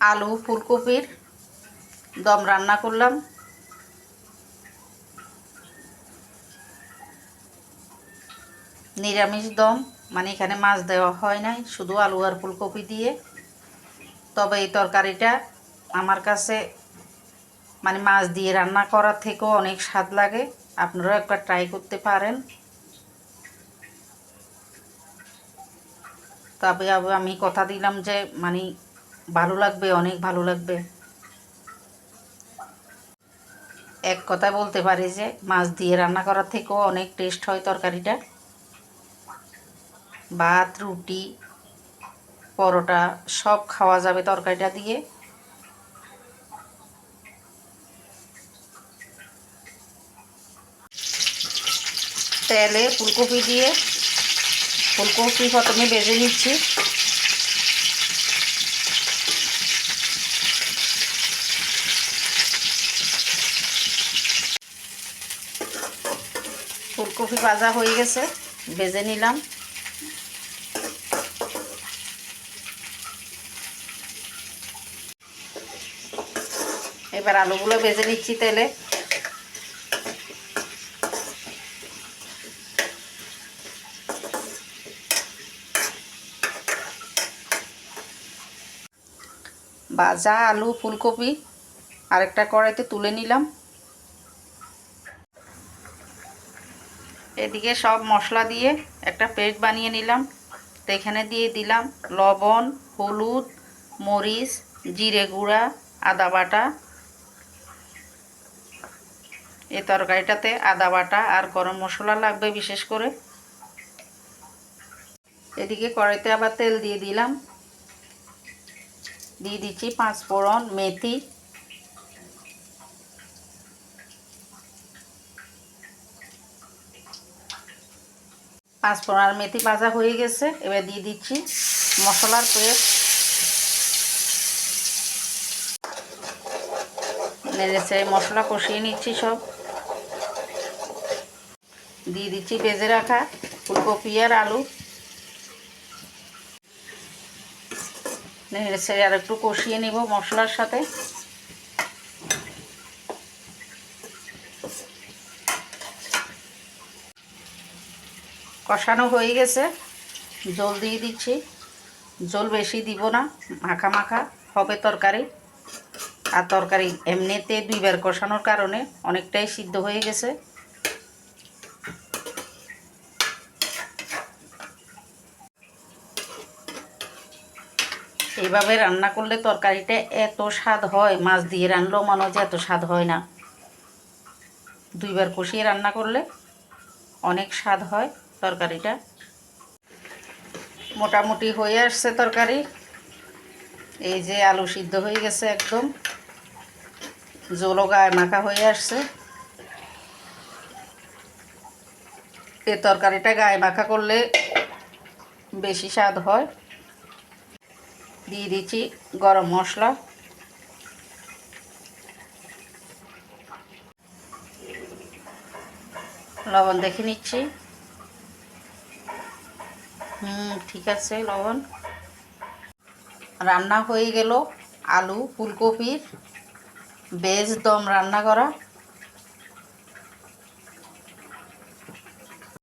আলু, ফুলকপির দম রান্না করলাম। নিরামিষ দম মানে এখানে মাছ দেওয়া হয় নাই, শুধু আলু আর ফুলকপি দিয়ে। তবে এই তরকারিটা আমার কাছে মানে মাছ দিয়ে রান্না করার থেকেও অনেক স্বাদ লাগে। আপনারাও একবার ট্রাই করতে পারেন। তবে আমি কথা দিলাম যে মানে ভালো লাগবে, অনেক ভালো লাগবে। এক কথা বলতে পারি যে, মাছ দিয়ে রান্না করার থেকেও অনেক টেস্ট হয় তরকারিটা। ভাত, রুটি, পরোটা সব খাওয়া যাবে তরকারিটা দিয়ে। তেলে ফুলকপি দিয়ে, ফুলকপি প্রথমে বেজে নিচ্ছি। ফুলকপি ভাজা হয়ে গেছে বেজে নিলাম। এবার আলুগুলো ভেজে নিচ্ছি তেলে। ভাজা আলু, ফুলকপি, আরেকটা কড়াইতে তুলে নিলাম। এদিকে সব মশলা দিয়ে একটা পেস্ট বানিয়ে নিলাম। তো এখানে দিয়ে দিলাম লবণ, হলুদ, মরিচ, জিরে গুঁড়া, আদা বাটা। এই তরকারিটাতে আদা বাটা আর গরম মশলা লাগবে বিশেষ করে। এদিকে কড়াইতে আবার তেল দিয়ে দিলাম। দিয়ে দিচ্ছি পাঁচ ফোড়ন মেথি। পাঁচ ফোড়ন আর মেথি ভাজা হয়ে গেছে। এবার দিয়ে দিচ্ছি মশলার পেস্ট। নেড়েছে মশলা কষিয়ে নিচ্ছি সব। দিয়ে দিচ্ছি ভেজে রাখা ফুলকপি আর আলু। নেড়েছে আর একটু কষিয়ে নেব মশলার সাথে। কষানো হয়ে গেছে। জল দিয়ে দিচ্ছি। জল বেশি দিব না, মাখা মাখা হবে তরকারি। আর তরকারি এমনিতে দুইবার কষানোর কারণে অনেকটাই সিদ্ধ হয়ে গেছে। এইভাবে রান্না করলে তরকারিটা এত স্বাদ হয়, মাছ দিয়ে রানলেও মনে হয় যে এত স্বাদ হয় না। দুইবার কষিয়ে রান্না করলে অনেক স্বাদ হয়। তরকারিটা। মোটামুটি হয়ে আসছে তরকারি। এই যে আলু সিদ্ধ হয়ে গেছে একদম। জলও গায়ে মাখা হয়ে আসছে। এ তরকারিটা গায়ে মাখা করলে বেশি স্বাদ হয়। দিয়ে দিচ্ছি গরম মশলা। লবণ দেখে নিচ্ছি। হুম ঠিক আছে লবণ। রান্না হয়ে গেল আলু ফুলকপির। বেজ দম রান্না করা।